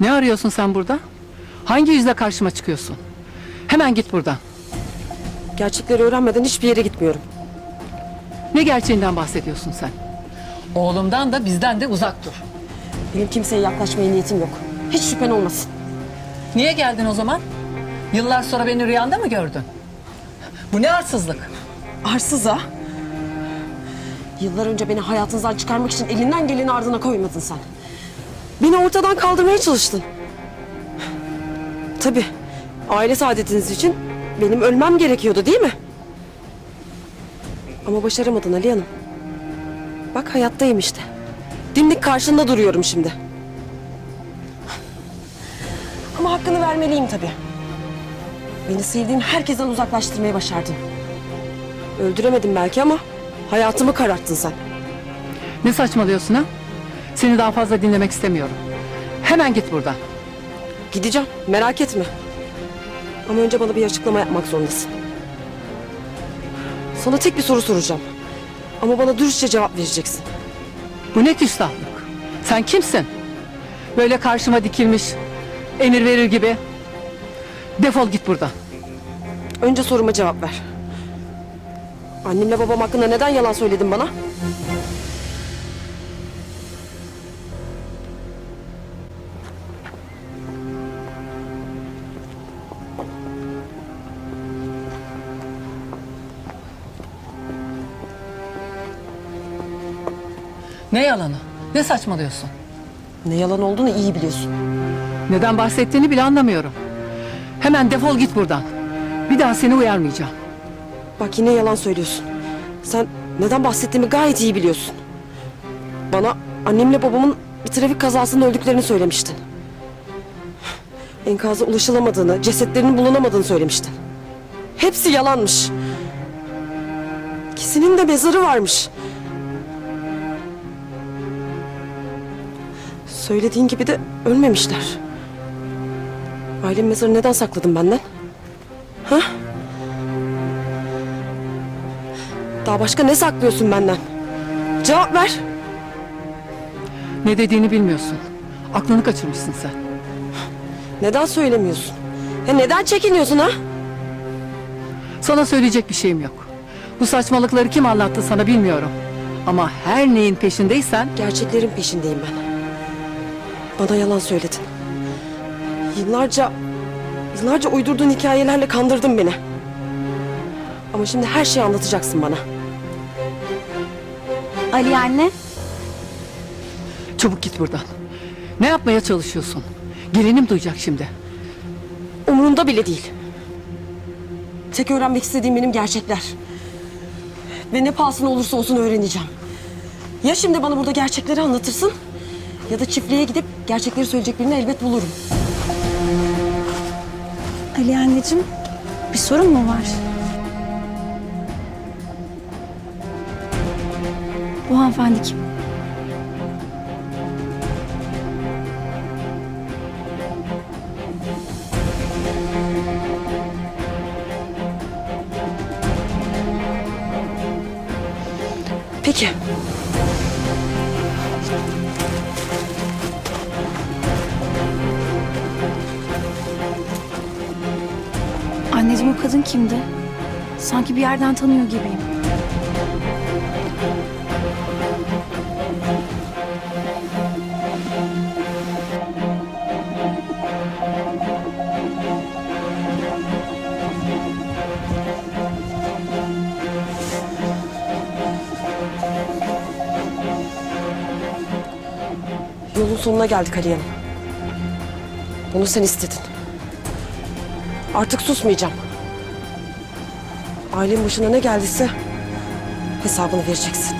Ne arıyorsun sen burada? Hangi yüzle karşıma çıkıyorsun? Hemen git buradan. Gerçekleri öğrenmeden hiçbir yere gitmiyorum. Ne gerçeğinden bahsediyorsun sen? Oğlumdan da bizden de uzak dur. Benim kimseye yaklaşmaya niyetim yok. Hiç şüphen olmasın. Niye geldin o zaman? Yıllar sonra beni rüyanda mı gördün? Bu ne arsızlık? Arsız ha? Yıllar önce beni hayatınızdan çıkarmak için elinden geleni ardına koymadın sen. Beni ortadan kaldırmaya çalıştın. Tabii. Aile saadetiniz için benim ölmem gerekiyordu değil mi? Ama başaramadın Ali Hanım. Bak hayattayım işte. Dimdik karşında duruyorum şimdi. Ama hakkını vermeliyim tabii. Beni sevdiğim herkesten uzaklaştırmayı başardın. Öldüremedim belki ama hayatımı kararttın sen. Ne saçmalıyorsun ha? Seni daha fazla dinlemek istemiyorum. Hemen git buradan. Gideceğim merak etme. Ama önce bana bir açıklama yapmak zorundasın. Sana tek bir soru soracağım. Ama bana dürüstçe cevap vereceksin. Bu ne küstahlık? Sen kimsin? Böyle karşıma dikilmiş, emir verir gibi. Defol git buradan. Önce soruma cevap ver. Annemle babam hakkında neden yalan söyledin bana? Ne yalanı? Ne saçmalıyorsun? Ne yalan olduğunu iyi biliyorsun. Neden bahsettiğini bile anlamıyorum. Hemen defol git buradan. Bir daha seni uyarmayacağım. Bak yine yalan söylüyorsun. Sen neden bahsettiğimi gayet iyi biliyorsun. Bana annemle babamın bir trafik kazasında öldüklerini söylemiştin. Enkaza ulaşılamadığını, cesetlerinin bulunamadığını söylemiştin. Hepsi yalanmış. İkisinin de mezarı varmış. Söylediğin gibi de ölmemişler. Ailem mezarı neden sakladın benden? Ha? Daha başka ne saklıyorsun benden? Cevap ver. Ne dediğini bilmiyorsun. Aklını kaçırmışsın sen. Neden söylemiyorsun? Ya neden çekiniyorsun ha? Sana söyleyecek bir şeyim yok. Bu saçmalıkları kim anlattı sana bilmiyorum. Ama her neyin peşindeysen Gerçeklerin peşindeyim ben. Bana yalan söyledin. Yıllarca, yıllarca uydurduğun hikayelerle kandırdın beni. Ama şimdi her şeyi anlatacaksın bana. Ali anne, çabuk git buradan. Ne yapmaya çalışıyorsun? Gelinim duyacak şimdi. Umurumda bile değil. Tek öğrenmek istediğim benim gerçekler. Ve ne pahasına olursa olsun öğreneceğim. Ya şimdi bana burada gerçekleri anlatırsın... ...ya da çiftliğe gidip gerçekleri söyleyecek birini elbet bulurum. Ali anneciğim bir sorun mu var? Bu hanımefendi kim? Peki. Anneciğim o kadın kimdi? Sanki bir yerden tanıyor gibiyim. Yolun sonuna geldik Ali Hanım. Bunu sen istedin. Artık susmayacağım ailenin başına ne geldiyse hesabını vereceksin.